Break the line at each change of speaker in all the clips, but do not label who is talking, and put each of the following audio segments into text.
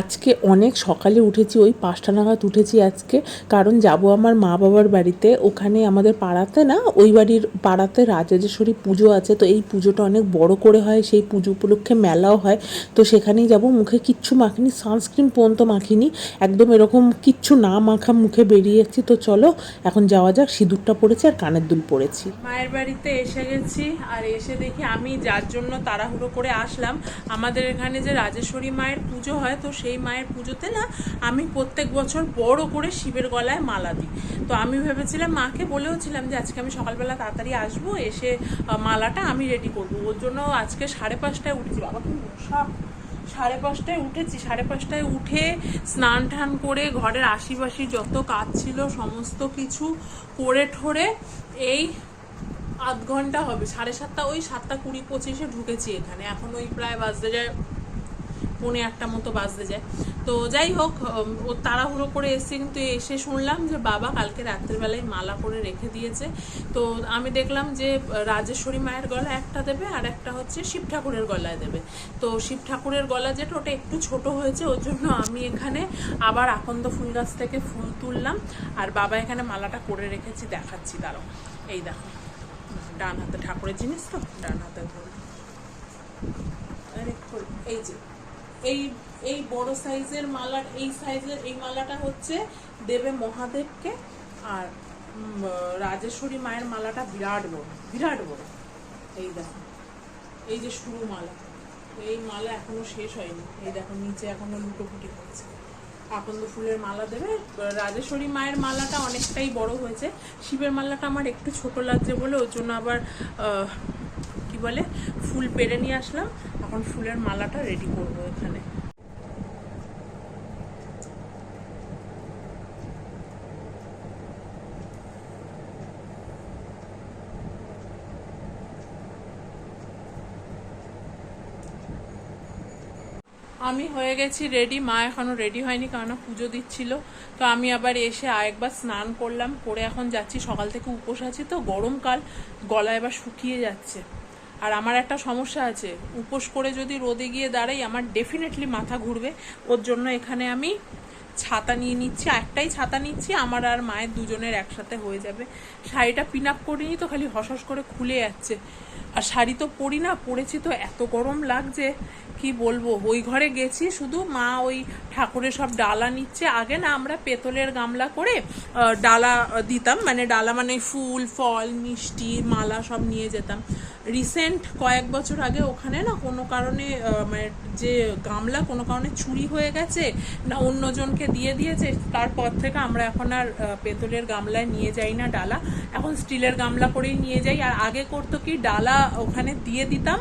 আজকে অনেক সকালে উঠেছি, ওই পাঁচটা নাগাদ উঠেছি আজকে। কারণ যাব আমার মা বাবার বাড়িতে। ওখানে আমাদের পাড়াতে না, ওই বাড়ির পাড়াতে রাজরাজেশ্বরী পুজো আছে। তো এই পুজোটা অনেক বড় করে হয়, সেই পুজো উপলক্ষে মেলাও হয়। তো সেখানেই যাব, মুখে কিচ্ছু মাখিনি, সানস্ক্রিন পর্যন্ত মাখিনি। একদম এরকম কিচ্ছু না মাখা মুখে বেরিয়ে যাচ্ছি তো চলো, এখন যাওয়া যাক, সিঁদুরটা পড়েছি আর কানের দুল পড়েছি।
মায়ের বাড়িতে এসে গেছি, আর এসে দেখি আমি যার জন্য তাড়াহুড়ো করে আসলাম। আমাদের এখানে যে রাজেশ্বরী মায়ের পুজো হয়, তো সেই মায়ের পুজোতে না আমি প্রত্যেক বছর বড় করে শিবের গলায় মালা দিই। তো আমি ভেবেছিলাম মাকে বলেওছিলাম যে আজকে আমি সকালবেলা তাড়াতাড়ি আসব, এসে মালাটা আমি রেডি করব। ওর জন্য আজকে সাড়ে পাঁচটায় উঠেছি। বাবা, কি মশা। সাড়ে পাঁচটায় উঠেছি। সাড়ে পাঁচটায় উঠে স্নান টান করে ঘরের আশিপাশি যত কাজ ছিল, সমস্ত কিছু করে ঠোরে এই আধ ঘণ্টা হবে। সাড়ে সাতটা, ওই সাতটা কুড়ি পঁচিশে ঢুকেছি এখানে। এখন ওই প্রায় বাজতে যায় পৌনে একটা মতো বাজতে যায়। তো যাই হোক ও তাড়াহুড়ো করে এসে কিন্তু এসে শুনলাম যে বাবা কালকে রাত্রেবেলায় মালা করে রেখে দিয়েছে। তো আমি দেখলাম যে, রাজেশ্বরী মায়ের গলা একটা দেবে আর একটা হচ্ছে শিব ঠাকুরের গলায় দেবে। তো শিব ঠাকুরের গলা যেটা ওটা একটু ছোট হয়েছে, ওর জন্য আমি এখানে আবার আকন্দ ফুল গাছ থেকে ফুল তুললাম। আর বাবা এখানে মালাটা করে রেখেছি, দেখাচ্ছি দাঁড়াও এই দেখো, ডান হাতে ঠাকুরের জিনিস তো, ডান হাতে ধরো আরে, এই যে এই এই বড় সাইজের মালার এই সাইজের এই মালাটা হচ্ছে দেবে মহাদেবকে আর রাজেশ্বরী মায়ের মালাটা বিরাট বড় বিরাট বড়। এই দেখো, এই যে শুরু মালা, এই মালা এখনও শেষ হয়নি। এই দেখো, নিচে এখনও লুটোপুটি হচ্ছে। আকন্দ ফুলের মালা দেবে। রাজেশ্বরী মায়ের মালাটা অনেকটাই বড় হয়েছে। শিবের মালাটা আমার একটু ছোট লাগছে বলে, ওর জন্য আবার বলে ফুল পেরে নিয়ে আসলাম, এখন ফুলের মালাটা রেডি করব এখানে। আমি হয়ে গেছি রেডি মা এখনও রেডি হয়নি কারণ পুজো দিচ্ছিল। তো আমি আবার এসে আরেকবার স্নান করলাম, করে এখন যাচ্ছি, সকাল থেকে উপোস আছি তো, গরমকাল, গলা এবার শুকিয়ে যাচ্ছে। আর আমার একটা সমস্যা আছে। উপোস করে যদি রোদে গিয়ে দাঁড়াই, আমার ডেফিনেটলি মাথা ঘুরবে। ওর জন্য এখানে আমি ছাতা নিয়ে নিচ্ছি একটাই ছাতা নিচ্ছি, আমার আর মায়ের দুজনের একসাথে হয়ে যাবে। শাড়িটা পিন আপ করিনি তো, খালি হস হস করে খুলে যাচ্ছে। আর শাড়ি তো পরি না, পরেছি তো, এত গরম লাগছে, কি বলব? ওই ঘরে গেছি, শুধু মা ওই ঠাকুরের সব ডালা নিচ্ছে। আগে না, আমরা পেতলের গামলা করে ডালা দিতাম মানে ডালা মানে ফুল, ফল, মিষ্টি, মালা সব নিয়ে যেতাম। রিসেন্ট কয়েক বছর আগে ওখানে না কোনো কারণে মানে যে গামলা কোনো কারণে চুরি হয়ে গেছে, না অন্যজনকে দিয়ে দিয়েছে, তারপর থেকে আমরা এখন আর পেতলের গামলায় নিয়ে যাই না ডালা। এখন স্টিলের গামলা করেই নিয়ে যাই। আর আগে করতো কি, ডালা ওখানে দিয়ে দিতাম।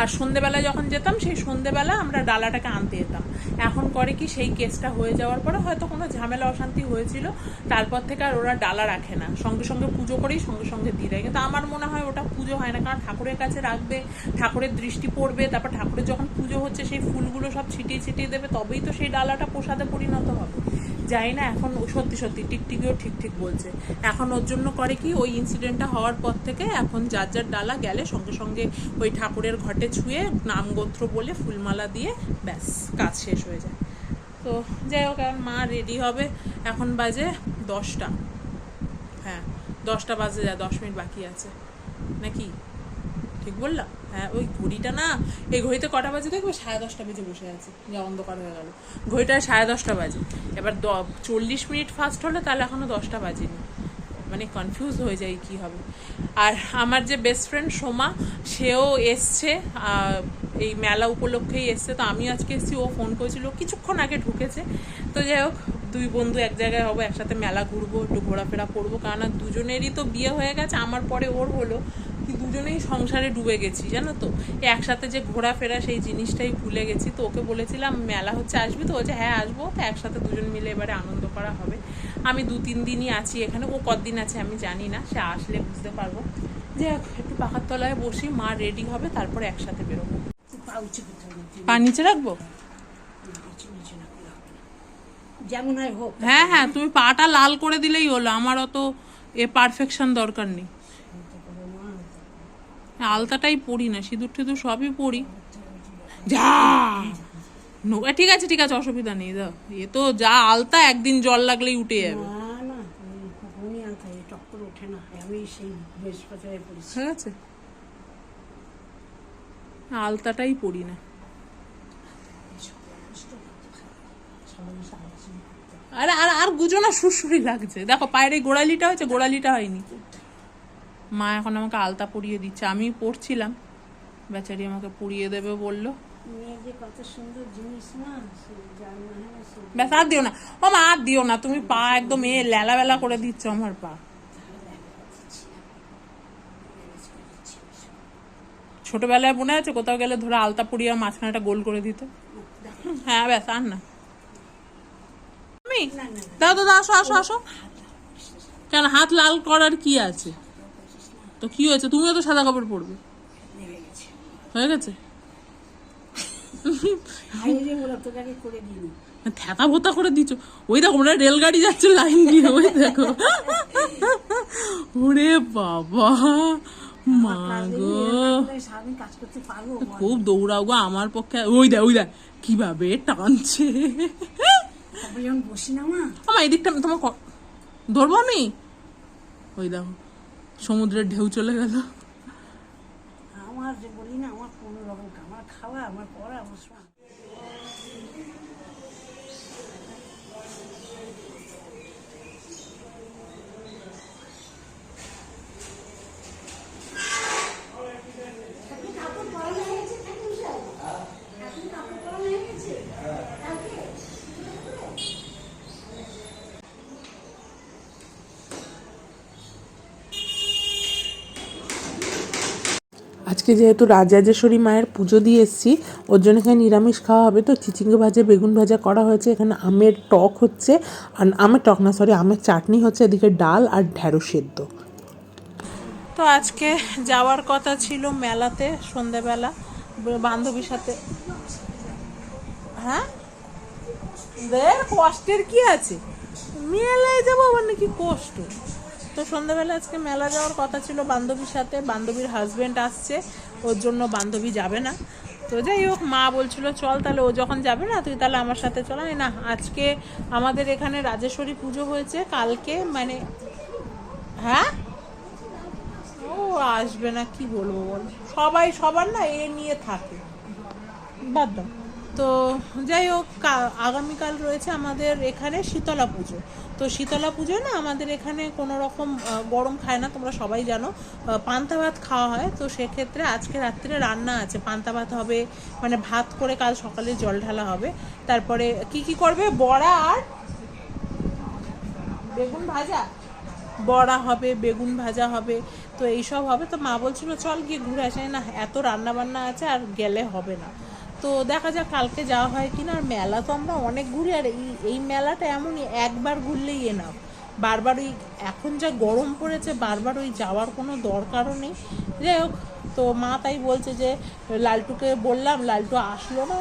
আর সন্ধেবেলা যখন যেতাম, সেই সন্ধেবেলা আমরা ডালাটাকে আনতে যেতাম। এখন করে কি সেই কেসটা হয়ে যাওয়ার পরে হয়তো কোনো ঝামেলা, অশান্তি হয়েছিল, তারপর থেকে আর ওরা ডালা রাখে না। সঙ্গে সঙ্গে পুজো করেই সঙ্গে সঙ্গে দিয়ে দেয়। কিন্তু আমার মনে হয় ওটা পুজো হয় না, কারণ ঠাকুরের কাছে রাখবে, ঠাকুরের দৃষ্টি পড়বে, তারপর ঠাকুরের যখন পুজো হচ্ছে সেই ফুলগুলো সব ছিটিয়ে ছিটিয়ে দেবে, তবেই তো সেই ডালাটা প্রসাদে পরিণত হবে। যাই না, এখন সত্যি সত্যি টিকটিকিও ঠিক ঠিক বলছে। এখন ওর জন্য করে কি, ওই ইনসিডেন্টটা হওয়ার পর থেকে এখন যার যার ডালা গেলে সঙ্গে সঙ্গে ওই ঠাকুরের ঘটে ছুঁয়ে নাম গোত্র বলে ফুলমালা দিয়ে ব্যাস, কাজ শেষ হয়ে যায়। তো যাই হোক, এখন মা রেডি হবে। এখন বাজে দশটা। হ্যাঁ দশটা বাজে যায় দশ মিনিট বাকি আছে। নাকি? ঠিক বললাম? হ্যাঁ ওই ঘড়িটা না, এই ঘড়িতে কটা বাজে দেখবে? সাড়ে দশটা বেজে বসে আছে। যে অন্ধকার হয়ে গেল। ঘড়িটা সাড়ে দশটা বাজে। এবার দ- চল্লিশ মিনিট ফাস্ট হলে তাহলে এখনও দশটা বাজেনি। মানে কনফিউজ হয়ে যায় কি হবে। আর আমার যে বেস্ট ফ্রেন্ড সোমা, সেও এসছে এই মেলা উপলক্ষেই এসছে। তো আমি আজকে এসেছি, ও ফোন করেছিল। কিছুক্ষণ আগে ঢুকেছে। তো যাই হোক, দুই বন্ধু এক জায়গায় হব, একসাথে মেলা ঘুরবো, একটু ঘোরাফেরা করব। কারণ দুজনেরই তো বিয়ে হয়ে গেছে, আমার পরে ওর হলো। দুজনেই সংসারে ডুবে গেছি জানো তো? একসাথে যে ঘোরাফেরা সেই জিনিসটাই ভুলে গেছি। তো ওকে বলেছিলাম মেলা হচ্ছে আসবি তো? যে হ্যাঁ আসব। তো একসাথে দুজন মিলে এবারে আনন্দ করা হবে। আমি দু তিন দিনই আছি এখানে। ও কতদিন আছে আমি জানি না সে আসলে বুঝতে পারব। যে একটু পাখার তলায় বসি মা রেডি হবে তারপরে একসাথে বেরোবো। পা নিচে রাখব?
যেমন হয় হোক।
হ্যাঁ হ্যাঁ তুমি পাটা লাল করে দিলেই হলো আমার অত এ পারফেকশন দরকার নেই। আলতাটাই পড়ি না সিঁদুর টিঁদুর সবই পড়ি যা! ঠিক আছে ঠিক আছে অসুবিধা নেই দাও। এ তো যা আলতা একদিন জল লাগলেই উঠে যাবে। ঠিক আছে। আলতাটাই পড়ি না। আরে আর আর গুজো না সুরসুরি লাগছে। দেখো পায়ের গোড়ালিটা হয়েছে গোড়ালিটা হয়নি। মা এখন আমাকে আলতা পরিয়ে দিচ্ছে। আমি পড়ছিলাম। বেচারি আমাকে পরিয়ে দেবে বলল। ব্যাস আর দিও না। ও মা আর দিও না। তুমি পা একদম এ লেলা বেলা করে দিচ্ছ আমার পা। ছোটবেলায় মনে আছে? কোথাও গেলে ধরে আলতা পরিয়ে মাঝখানেটা গোল করে দিত। হ্যাঁ ব্যাস আর না। আমি দাদা আসো আসো আসো। কেন হাত লাল করার কি আছে? তো কি হয়েছে? তুমিও তো সাদা কাপড় পরবে। হয়ে গেছে? থ্যাতা ভোতা করে দিচ্ছ ওই দেখো ওরা রেলগাড়ি যাচ্ছে লাইন দিয়ে ওই দেখো। ওরে বাবা মা গো? খুব দৌড়াও গো আমার পক্ষে। ওই দেখ ওই দেখ কীভাবে টানছে। আমার এদিকটা তোমার ধরবো আমি? ওই দেখো। সমুদ্রের ঢেউ চলে গেল।
আমার যে বলি না, আমার কোনো রকম খাওয়া, আমার পড়া, আমার শোয়া।
আজকে যেহেতু রাজরাজেশ্বরী মায়ের পুজো দিয়ে এসেছি, ওর জন্য এখানে নিরামিষ খাওয়া হবে। তো চিচিঙ্গে ভাজা, বেগুন ভাজা করা হয়েছে। এখানে আমের টক হচ্ছে। আর আমের টক না সরি আমের চাটনি হচ্ছে এদিকে ডাল আর ঢ্যাঁড়স সেদ্ধ।
তো আজকে যাওয়ার কথা ছিল মেলাতে সন্ধেবেলা বান্ধবীর সাথে। হ্যাঁ? দেখ, কষ্টের কি আছে? মেলায় যাব আবার নাকি কষ্ট? তো সন্ধ্যাবেলা আজকে মেলা যাওয়ার কথা ছিল বান্ধবীর সাথে। বান্ধবীর হাজব্যান্ড আসছে, ওর জন্য বান্ধবী যাবে না। তো যাই হোক, মা বলছিল, চল তাহলে ও যখন যাবে না, তুই তাহলে আমার সাথে চল। না, আজকে আমাদের এখানে রাজেশ্বরী পুজো হয়েছে, কালকে মানে হ্যাঁ? ও আসবে না, কি বলব বল? সবাই, সবার না এ নিয়ে থাকে। বাদ দাও। তো যাই হোক আগামীকাল রয়েছে আমাদের এখানে শীতলা পুজো। তো শীতলা পুজোয় না আমাদের এখানে কোনো রকম গরম খায় না, তোমরা সবাই জানো। পান্তা ভাত খাওয়া হয়, তো সেক্ষেত্রে আজকে রাত্রে রান্না আছে। পান্তা ভাত হবে মানে ভাত করে কাল সকালে জল ঢালা হবে। তারপরে কি কি করবে? বড়া আর বেগুন ভাজা। বড়া হবে, বেগুন ভাজা হবে, তো এইসব হবে। তো মা বলছিল, চল গিয়ে ঘুরে আসে। না, এত রান্না বান্না আছে আর গেলে হবে না। তো দেখা যাক কালকে যাওয়া হয় কিনা। আর মেলা তো আমরা অনেক ঘুরি, আর এই এই মেলাটা এমনই, একবার ঘুরলেই এনাফ বারবার ওই, এখন যা গরম পড়েছে, বারবার ওই যাওয়ার কোনো দরকারও নেই। যাই হোক, তো মা তাই বলছে যে, লালটুকে বললাম, লালটু আসলো না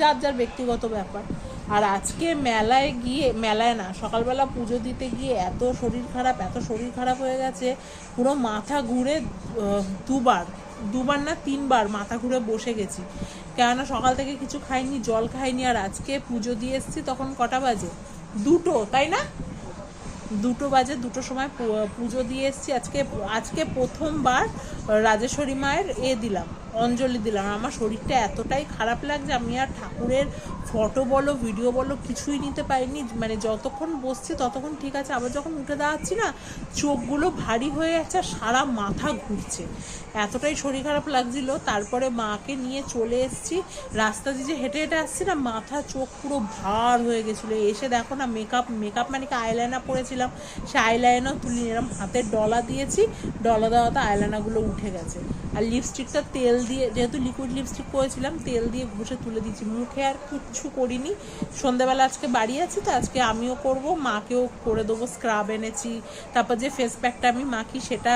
যার যার ব্যক্তিগত ব্যাপার। আর আজকে মেলায় গিয়ে, মেলায় না, সকালবেলা পুজো দিতে গিয়ে এত শরীর খারাপ, এত শরীর খারাপ হয়ে গেছে, পুরো মাথা ঘুরে দুবার দুবার না তিনবার মাথা ঘুরে বসে গেছি। কেননা সকাল থেকে কিছু খাইনি, জল খাইনি, আর আজকে পুজো দিয়ে এসছি তখন কটা বাজে? দুটো, তাই না? দুটো বাজে দুটো সময় পুজো দিয়ে এসছি। আজকে আজকে প্রথমবার রাজেশ্বরী মায়ের এ দিলাম। অঞ্জলি দিলাম। আমার শরীরটা এতটাই খারাপ লাগছে, আমি আর ঠাকুরের ফটো বলো ভিডিও বলো কিছুই নিতে পারিনি। মানে যতক্ষণ বসছি ততক্ষণ ঠিক আছে। আবার যখন উঠে দাঁড়াচ্ছি না, চোখগুলো ভারী হয়ে যাচ্ছে আর সারা মাথা ঘুরছে। এতটাই শরীর খারাপ লাগছিল। তারপরে মাকে নিয়ে চলে এসছি। রাস্তা দিয়ে যে হেঁটে হেঁটে আসছি না, মাথা চোখ পুরো ভার হয়ে গেছিল। এসে দেখো না মেকআপ মেকআপ মানে কি? আইলাইনার পরেছিলাম। সে আইলাইনার তুলি নিলাম হাতের ডলা দিয়েছি। ডলা দেওয়াতে আইলাইনারগুলো উঠে গেছে। আর লিপস্টিকটা তেল দিয়ে, যেহেতু লিকুইড লিপস্টিক করেছিলাম তেল দিয়ে ঘষে তুলে দিয়েছি। মুখে আর কিচ্ছু করিনি। সন্ধ্যাবেলা আজকে বাড়ি আছি তো, আজকে আমিও করব, মাকেও করে দেবো স্ক্রাব এনেছি। তারপর যে ফেস প্যাকটা আমি মাখি, সেটা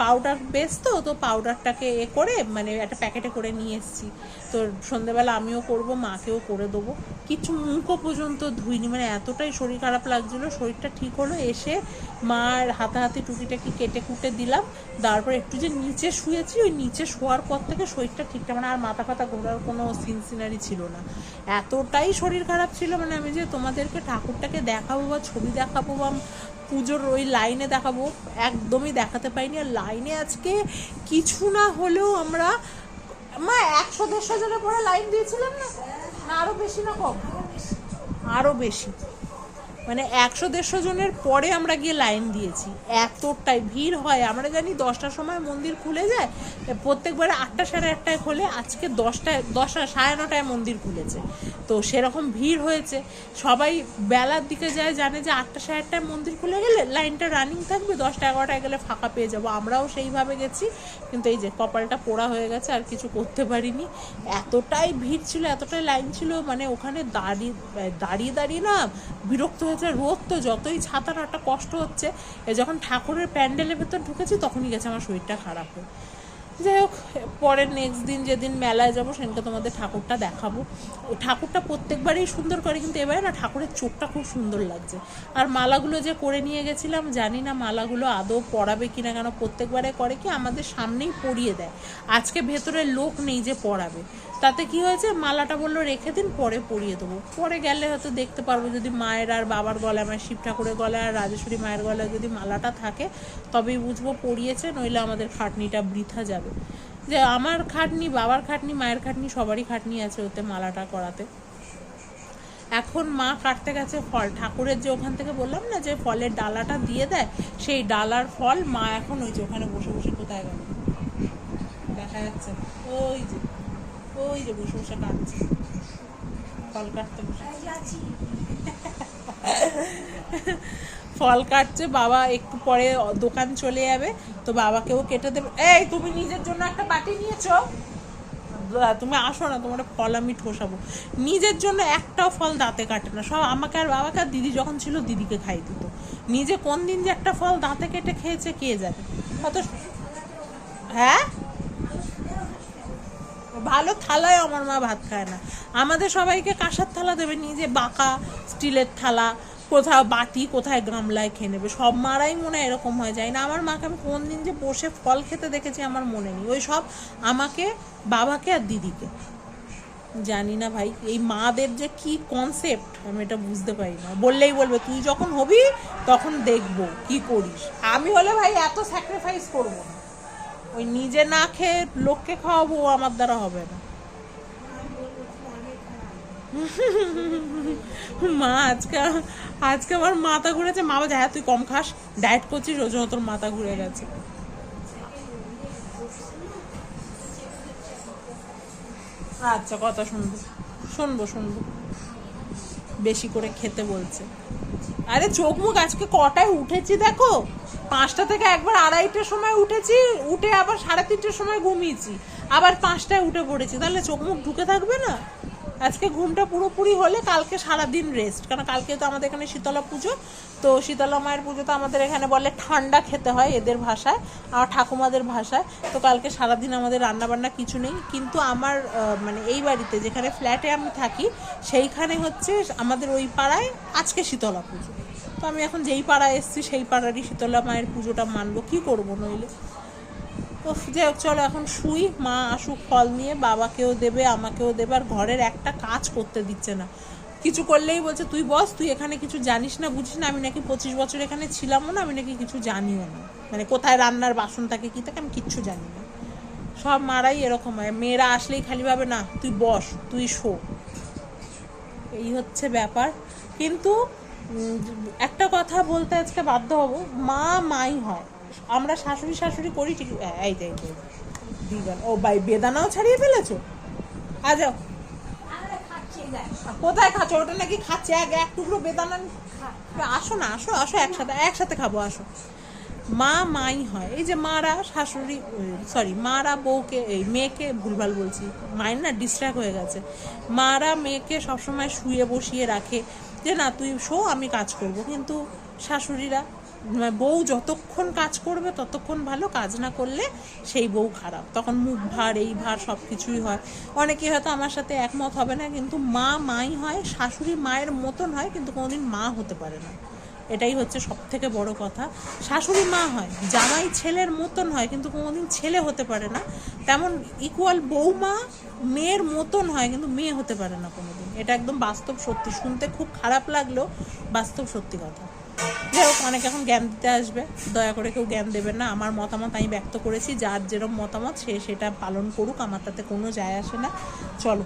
পাউডার বেস তো তো পাউডারটাকে এ করে মানে একটা প্যাকেটে করে নিয়ে এসেছি। তো সন্ধ্যাবেলা আমিও করব, মাকেও করে দেবো। কিছু মুখও পর্যন্ত ধুইনি মানে এতটাই শরীর খারাপ লাগছিল, শরীরটা ঠিক হলো, এসে মার হাতাহাতি টুকিটাকি কেটে কুটে দিলাম, তারপর একটু যে নিচে শুয়েছি, ওই নিচে শোয়ার পর থেকে শরীরটা ঠিকঠাক মানে আর মাথা ফাতা ঘোরার কোনো সিন সিনারি ছিল না। এতটাই শরীর খারাপ ছিল মানে আমি যে তোমাদেরকে ঠাকুরটাকে দেখাবো বা ছবি দেখাবো বা পুজোর ওই লাইনে দেখাবো, একদমই দেখাতে পাইনি। আর লাইনে আজকে কিছু না হলেও আমরা মা, একশো দেড়শো জনের পরে লাইন দিয়েছিলাম না? না, আরও বেশি না কম? আরও বেশি। মানে একশো দেড়শো জনের পরে আমরা গিয়ে লাইন দিয়েছি। এতটাই ভিড় হয়। আমরা জানি দশটার সময় মন্দির খুলে যায়, প্রত্যেকবারে আটটা সাড়ে আটটায় খোলে, আজকে দশটায়, দশটা সাড়ে নটায় মন্দির খুলেছে। তো সেরকম ভিড় হয়েছে। সবাই বেলার দিকে যায়, জানে যে আটটা সাড়ে আটটায় মন্দির খুলে গেলে লাইনটা রানিং থাকবে, দশটা এগারোটায় গেলে ফাঁকা পেয়ে যাব। আমরাও সেইভাবে গেছি, কিন্তু এই যে কপালটা পোড়া হয়ে গেছে, আর কিছু করতে পারিনি। এতটাই ভিড় ছিল, এতটাই লাইন ছিল মানে ওখানে দাঁড়িয়ে দাঁড়িয়ে দাঁড়িয়ে না বিরক্ত হয়েছে রোদ তো যতই ছাতার একটা কষ্ট হচ্ছে যখন ঠাকুরের প্যান্ডেলের ভেতর ঢুকেছি, তখনই গেছে আমার শরীরটা খারাপ হয়ে। যাই হোক, পরের নেক্সট দিন যেদিন মেলায় যাব, সেদিনকে তোমাদের ঠাকুরটা দেখাবো। ঠাকুরটা প্রত্যেকবারেই সুন্দর করে, কিন্তু এবারে না ঠাকুরের চোখটা খুব সুন্দর লাগছে। আর মালাগুলো যে করে নিয়ে গেছিলাম, জানি না মালাগুলো আদৌ পরাবে কিনা কেন, প্রত্যেকবারে করে কি আমাদের সামনেই পরিয়ে দেয়। আজকে ভেতরে লোক নেই যে পরাবে। তাতে কি হয়েছে, মালাটা বলল, রেখে দিন, পরে পরিয়ে দেবো। পরে গেলে হয়তো দেখতে পারব, যদি মায়ের আর বাবার গলায়, আমার শিব ঠাকুরের গলায়, আর রাজেশ্বরী মায়ের গলায় যদি মালাটা থাকে, তবেই বুঝব পরিয়েছে, নইলে আমাদের খাটনিটা বৃথা যাবে। যে আমার খাটনি বাবার খাটনি মায়ের খাটনি সবারই খাটনি আছে ওতে মালাটা করাতে। এখন মা কাটতে গেছে ফল। ঠাকুরের যে ওখান থেকে বললাম না যে ফলের ডালাটা দিয়ে দেয় সেই ডালার ফল মা এখন ওই যে ওখানে বসে বসে কোথায় গেল? দেখা যাচ্ছে। ওই যে ওই যে বসে বসে কাটছে। ফল কাটতে বসে ফল কাটছে, বাবা একটু পরে দোকান চলে যাবে, তো বাবাকেও কেটে দেবে। এই, তুমি নিজের জন্য একটা বাটি নিয়েছো? তুমি আসো না, তোমার ফল আমি ঠোসাবো। নিজের জন্য একটাও ফল দাঁতে কাটে না। সব আমাকে আর বাবাকে আর দিদি যখন ছিল, দিদিকে খাই দিত। নিজে কোন দিন যে একটা ফল দাঁতে কেটে খেয়েছে, কে জানে? অত হ্যাঁ? ভালো থালায় আমার মা ভাত খায় না। আমাদের সবাইকে কাঁসার থালা দেবে, নিজে বাঁকা স্টিলের থালা কোথাও বাটি, কোথায় গামলায় খেয়ে নেবে। সব মারাই মনে হয় এরকম হয়ে যায়। না, আমার মাকে আমি কোন দিন যে বসে ফল খেতে দেখেছি আমার মনে নেই। ওই সব আমাকে, বাবাকে আর দিদিকে। জানি না ভাই, এই মাদের যে কি কনসেপ্ট আমি এটা বুঝতে পারি না। বললেই বলবে, তুই যখন হবি, তখন দেখব কি করিস। আমি হলে ভাই এত স্যাক্রিফাইস করব না। ওই নিজে না খেয়ে লোককে খাওয়াবো আমার দ্বারা হবে না। মা, আজকে আজকে আমার মাথা ঘুরেছে। মা বলছে হ্যাঁ তুই কম খাস ডায়েট করছিস ওই জন্য তোর মাথা ঘুরে গেছে। আচ্ছা কথা শুনব শুনব শুনব। বেশি করে খেতে বলছে। আরে, চোখ মুখ, আজকে কটায় উঠেছি দেখো? পাঁচটা থেকে একবার আড়াইটার সময় উঠেছি, উঠে আবার সাড়ে তিনটের সময় ঘুমিয়েছি। আবার পাঁচটায় উঠে পড়েছি। তাহলে চোখ মুখ ঢুকে থাকবে না? আজকে ঘুমটা পুরোপুরি হলে কালকে সারা দিন রেস্ট কারণ কালকে তো আমাদের এখানে শীতলা পুজো, তো শীতলা মায়ের পুজো তো আমাদের এখানে বলে ঠান্ডা খেতে হয় এদের ভাষায় আর ঠাকুমাদের ভাষায়। তো কালকে সারাদিন আমাদের রান্না বান্না কিছু নেই। কিন্তু আমার মানে এই বাড়িতে যেখানে ফ্ল্যাটে আমি থাকি, সেইখানে হচ্ছে আমাদের ওই পাড়ায় আজকে শীতলা পুজো। তো আমি এখন যেই পাড়ায় এসেছি, সেই পাড়ারই শীতলা মায়ের পুজোটা মানবো। কি করব নইলে? তো যাই হোক, চলো এখন শুই। মা আসুক, ফল নিয়ে, বাবাকেও দেবে, আমাকেও দেবে, আর ঘরের একটা কাজ করতে দিচ্ছে না। কিছু করলেই বলছে, তুই বস, তুই এখানে কিছু জানিস না, বুঝিস না, আমি নাকি পঁচিশ বছর এখানে ছিলামও না, আমি নাকি কিছু জানিও না। মানে কোথায় রান্নার বাসন থাকে কি থাকে, আমি কিচ্ছু জানি না। সব মারাই এরকম হয়। মেয়েরা আসলেই খালি ভাবে, না, তুই বস, তুই শো। এই হচ্ছে ব্যাপার। কিন্তু একটা কথা বলতে আজকে বাধ্য হব, মা মাই হয়। আমরা শাশুড়ি শাশুড়ি করি, ঠিক এই যে, এই দিগান ও ভাই, বেদানাও ছাড়িয়ে ফেলেছো? আজ কোথায় খাচ্ছ? ওটা নাকি খাচ্ছে, এক এক টুকরো বেদানা আসো না, আসো আসো একসাথে একসাথে খাব, আসো। মা মাই হয়। এই যে মারা শাশুড়ি সরি মারা বউকে, এই মেয়েকে ভুলভাল বলছি, মায়ের না ডিস্ট্র্যাক্ট হয়ে গেছে। মারা মেয়েকে সবসময় শুয়ে বসিয়ে রাখে যে, না, তুই শো, আমি কাজ করব। কিন্তু শাশুড়িরা বউ যতক্ষণ কাজ করবে, ততক্ষণ ভালো, কাজ না করলে সেই বউ খারাপ। তখন মুখ ভার, এই ভার সব কিছুই হয়। অনেকে হয়তো আমার সাথে একমত হবে না, কিন্তু মা মাই হয়, শাশুড়ি মায়ের মতন হয়, কিন্তু কোনোদিন মা হতে পারে না। এটাই হচ্ছে সব থেকে বড় কথা। শাশুড়ি মা হয়, জামাই ছেলের মতন হয়, কিন্তু কোনোদিন ছেলে হতে পারে না। তেমন ইকুয়াল বৌমা মেয়ের মতন হয়, কিন্তু মেয়ে হতে পারে না কোনোদিন। এটা একদম বাস্তব সত্যি। শুনতে খুব খারাপ লাগল বাস্তব সত্যি কথা। যাই হোক, অনেকে এখন জ্ঞান দিতে আসবে। দয়া করে কেউ জ্ঞান দেবেন না। আমার মতামত আমি ব্যক্ত করেছি, যার যেরকম মতামত সে সেটা পালন করুক, আমার তাতে কোনো যায় আসে না। চলো,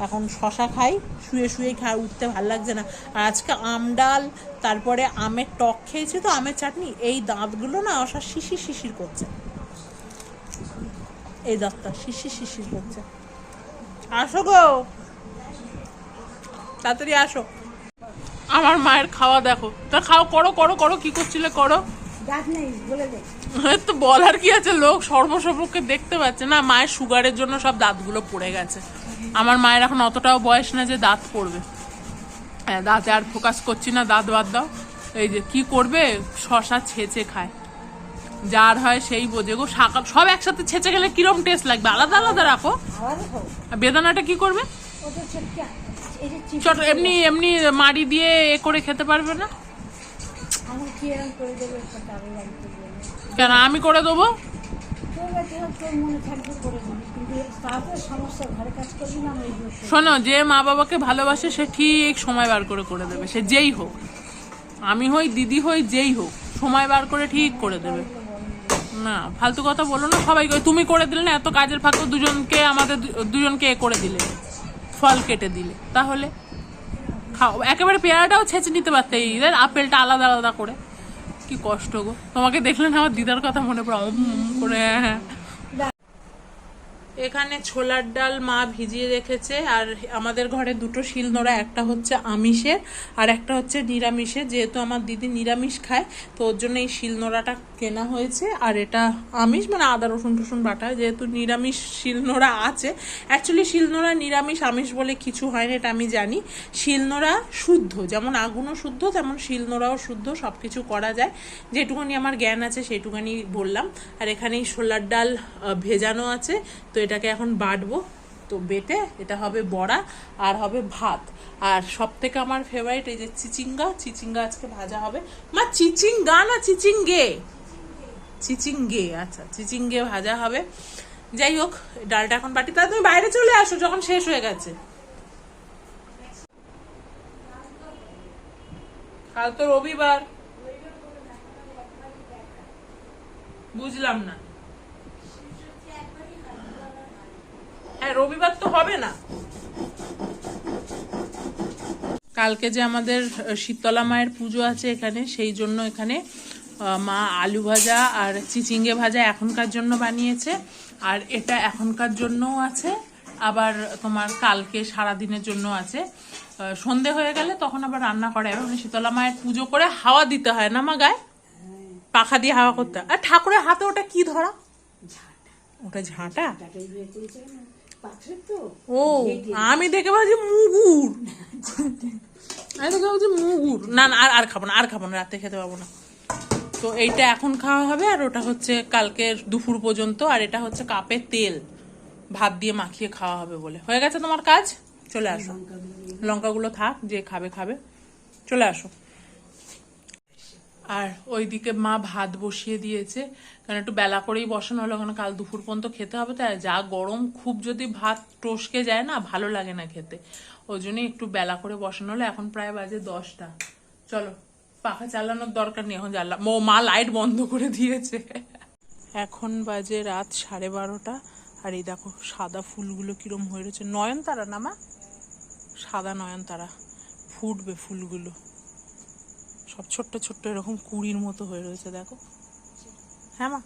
এখন শশা খাই, শুয়ে শুয়ে খাই, উঠতে ভালো লাগছে না। আর আজকে আম ডাল, তারপরে আমের টক খেয়েছি তো, আমের চাটনি। এই দাঁতগুলো না অসা শিশির শিশির করছে। এই দাঁতটা শিশির শিশির করছে। আসো গো! তাড়াতাড়ি আসো। আমার মায়ের খাওয়া দেখো। তা খাও করো করো করো কি করছিলে করো? তো বলার কি আছে? লোক সর্বসপক্ষে দেখতে পাচ্ছে না মায়ের সুগারের জন্য সব দাঁতগুলো পড়ে গেছে। আমার মায়ের এখন অতটাও বয়স না যে দাঁত পড়বে। হ্যাঁ দাঁতে আর ফোকাস করছি না দাঁত বাদ দাও। এই যে কি করবে? শশা ছেঁচে খায়। যার হয় সেই বোঝে। গো শাকা সব একসাথে ছেঁচে গেলে কিরম টেস্ট লাগবে? আলাদা আলাদা রাখো। আর বেদানাটা কি করবে? ছোট এমনি এমনি মাড়ি দিয়ে এ করে খেতে পারবে না? কেন আমি করে দেবো। শোনো যে মা বাবাকে ভালোবাসে সে ঠিক সময় বার করে করে দেবে সে যেই হোক। আমি হই দিদি হই যেই হোক সময় বার করে ঠিক করে দেবে। না ফালতু কথা বলো না সবাই তুমি করে দিলে না এত কাজের ফাঁকে দুজনকে আমাদের দুজনকে এ করে দিলে। ফল কেটে দিলে। তাহলে খাও। একেবারে পেয়ারাটাও ছেঁচে নিতে পারতে। এই এদের আপেলটা আলাদা আলাদা করে। কি কষ্ট গো। তোমাকে দেখলেন আমার দিদার কথা মনে পড়ে। করে। হ্যাঁ এখানে ছোলার ডাল মা ভিজিয়ে রেখেছে, আর আমাদের ঘরে দুটো শিলনোড়া একটা হচ্ছে আমিষের আর একটা হচ্ছে নিরামিষের। যেহেতু আমার দিদি নিরামিষ খায়, তো ওর জন্য এই শিলনোড়াটা কেনা হয়েছে। আর এটা আমিষ মানে আদা, রসুন টসুন বাটা, যেহেতু নিরামিষ শিলনোড়া আছে। অ্যাকচুয়ালি শিল শিলনোড়া নিরামিষ, আমিষ বলে কিছু হয় না, এটা আমি জানি। শিলনোড়া শুদ্ধ, যেমন আগুনও শুদ্ধ, তেমন শিলনোড়াও শুদ্ধ সব কিছু করা যায়। যেটুকুনি আমার জ্ঞান আছে, সেটুকুনি বললাম। আর এখানেই ছোলার ডাল ভেজানো আছে, তো এটাকে এখন বাটবো। তো বেটে এটা হবে বড়া আর হবে ভাত। আর সব থেকে আমার ফেভারিট এই যে চিচিঙ্গা চিচিঙ্গা আজকে ভাজা হবে। মা, চিচিঙ্গা না চিচিঙ্গে? চিচিঙ্গে আচ্ছা চিচিঙ্গে ভাজা হবে। যাই হোক, ডালটা এখন বাটি তা তুমি বাইরে চলে আসো, যখন শেষ হয়ে গেছে। কাল তো রবিবার। বুঝলাম না। হ্যাঁ রবিবার তো হবে না। কালকে যে আমাদের শীতলা মায়ের পুজো আছে এখানে সেই জন্য এখানে মা আলু ভাজা আর চিচিঙ্গে ভাজা এখনকার জন্য বানিয়েছে। আর এটা এখনকার জন্যও আছে আবার তোমার কালকে সারা দিনের জন্য আছে। সন্ধে হয়ে গেলে তখন আবার রান্না করে মানে শীতলা মায়ের পুজো করে হাওয়া দিতে হয় না মা গায়ে? পাখা দিয়ে হাওয়া করতে হয়। আর ঠাকুরের হাতে ওটা কি ধরা? ওটা ঝাঁটা? ও আমি দেখে ভাবছি মুগুর। আমি দেখে ভাবছি মুগুর। না না আর আর খাব না আর খাব না রাতে খেতে পাবো না। তো এইটা এখন খাওয়া হবে আর ওটা হচ্ছে কালকে দুপুর পর্যন্ত আর এটা হচ্ছে কাপে তেল। ভাত দিয়ে মাখিয়ে খাওয়া হবে বলে। হয়ে গেছে তোমার কাজ? চলে আসো। লঙ্কাগুলো থাক যে খাবে খাবে। চলে আসো। আর ওইদিকে মা ভাত বসিয়ে দিয়েছে। কারণ একটু বেলা করেই বসানো হলো, কারণ কাল দুপুর পর্যন্ত খেতে হবে, তাই যা গরম, খুব যদি ভাত টসকে যায় না, ভালো লাগে না খেতে। ওই জন্যই একটু বেলা করে বসানো হলো, এখন প্রায় বাজে দশটা। চলো, পাখা চালানোর দরকার নেই, এখন জ্বালা ও মা লাইট বন্ধ করে দিয়েছে। এখন বাজে রাত সাড়ে বারোটা, আর এই দেখো সাদা ফুলগুলো কিরম হয়ে রয়েছে। নয়নতারা না মা? সাদা নয়নতারা, ফুটবে ফুলগুলো। সব ছোট্ট ছোট্ট এরকম কুড়ির মতো হয়ে রয়েছে দেখো। হ্যাঁ মা?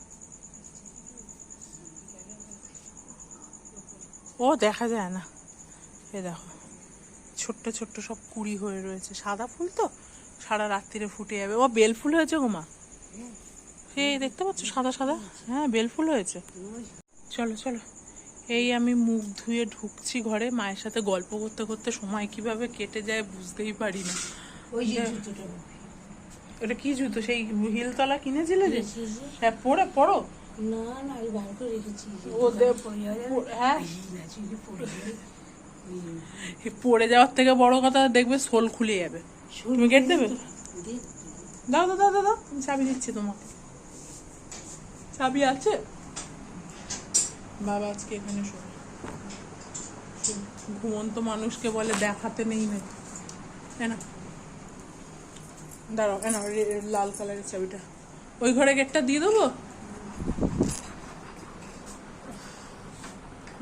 ও দেখা যায় না। এ দেখো ছোট্ট ছোট্ট সব কুড়ি হয়ে রয়েছে। সাদা ফুল তো? সারা রাত্রিরে ফুটে যাবে। ও বেল ফুল হয়েছে গো মা? সেই দেখতে পাচ্ছ? সাদা সাদা? হ্যাঁ বেল ফুল হয়েছে। চলো চলো। এই আমি মুখ ধুয়ে ঢুকছি ঘরে। মায়ের সাথে গল্প করতে করতে সময় কীভাবে কেটে যায় বুঝতেই পারি না।
ওই যে
এটা কি জুতো? সেই হিলতলা কিনেছিলে যে? হ্যাঁ পরে পড়ো
না না আমি বার করে রেখেছি।
ও হ্যাঁ।
পড়ে
পড়ে যাওয়ার থেকে বড় কথা দেখবে সোল খুলে যাবে। তুমি গেট দেবে? দাও দাও দাও দাও চাবি দিচ্ছি তোমাকে। চাবি আছে? বাবা আজকে এখানে শোবে ঘুমন্ত মানুষকে বলে দেখাতে নেই না না? দাঁড়াও এনা লাল কালারের চাবিটা ওই ঘরে গেটটা দিয়ে দেবো?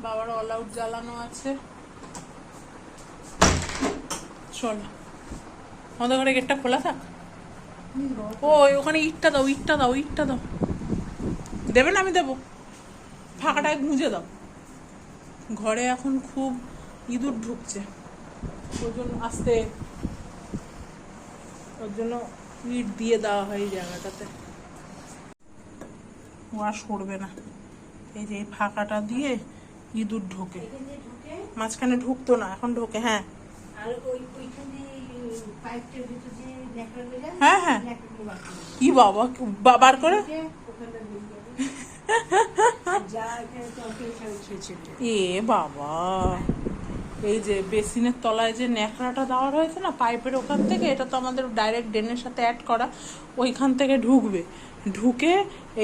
বাবার অল আউট জ্বালানো আছে। চলো আমাদের ঘরে গেটটা খোলা থাক। ও ওখানে ইটটা দাও ইটটা দাও ইটটা দাও। দেবে না আমি দেবো। ফাঁকাটায় গুঁজে দাও। ঘরে এখন খুব ইঁদুর ঢুকছে। ওই জন্য আসতে ওর জন্য ইট দিয়ে দেওয়া হয় এই জায়গাটাতে। ও আর সরবে না। এই যে ফাঁকাটা দিয়ে ইঁদুর ঢোকে। মাঝখানে ঢুকতো না এখন ঢোকে হ্যাঁ। হ্যাঁ হ্যাঁ। কি বাবা বা- বার করে? এ বাবা। এই যে বেসিনের তলায় যে ন্যাকড়াটা দেওয়া রয়েছে না, পাইপের ওখান থেকে, এটা তো আমাদের ডাইরেক্ট ড্রেনের সাথে অ্যাড করা, ওইখান থেকে ঢুকবে। ঢুকে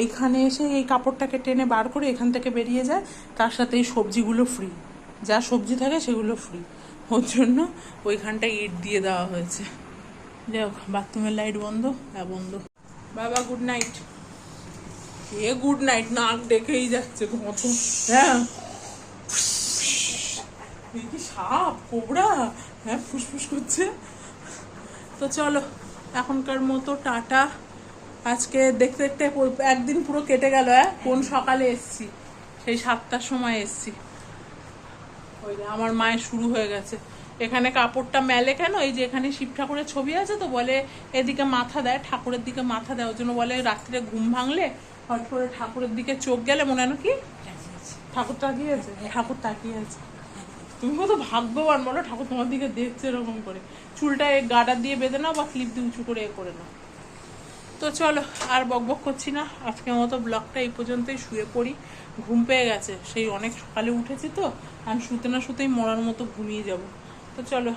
এইখানে এসে এই কাপড়টাকে টেনে বার করে এখান থেকে বেরিয়ে যায়, তার সাথে এই সবজিগুলো ফ্রি যা সবজি থাকে সেগুলো ফ্রি ওর জন্য ওইখানটায় ইট দিয়ে দেওয়া হয়েছে। যাই হোক, বাথরুমের লাইট বন্ধ হ্যাঁ বন্ধ। বাবা গুড নাইট এ গুড নাইট নাক ডেকেই যাচ্ছে হ্যাঁ। কি সাপ কোবরা? হ্যাঁ ফুসফুস করছে। তো চলো এখনকার মতো টাটা। আজকে দেখতে দেখতে একদিন পুরো কেটে গেল হ্যাঁ? কোন সকালে এসছি? সেই সাতটার সময় এসছি। ওই আমার মায়ের শুরু হয়ে গেছে। এখানে কাপড়টা মেলে কেন? এই যে এখানে শিব ঠাকুরের ছবি আছে তো বলে এদিকে মাথা দেয় ঠাকুরের দিকে মাথা দেয়। ওই জন্য বলে রাত্রে ঘুম ভাঙলে হট করে ঠাকুরের দিকে চোখ গেলে মনে হয় কি? ঠাকুর তাকিয়ে আছে? ঠাকুর তাকিয়ে আছে। তুমি কত ভাগ্যবান, বলো ঠাকুর তোমার দিকে দেখছে এরকম করে। চুলটা গাডার দিয়ে বেঁধে নাও বা ক্লিপ দিয়ে উঁচু করে এ করে নাও। তো চলো, আর বক বক করছি না। আজকের মতো ব্লগটা এই পর্যন্তই শুয়ে পড়ি। ঘুম পেয়ে গেছে, সেই অনেক সকালে উঠেছি তো, আর শুতে না শুতেই মরার মতো ঘুমিয়ে যাব। তো চলো,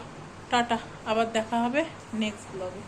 টাটা, আবার দেখা হবে নেক্সট ব্লগে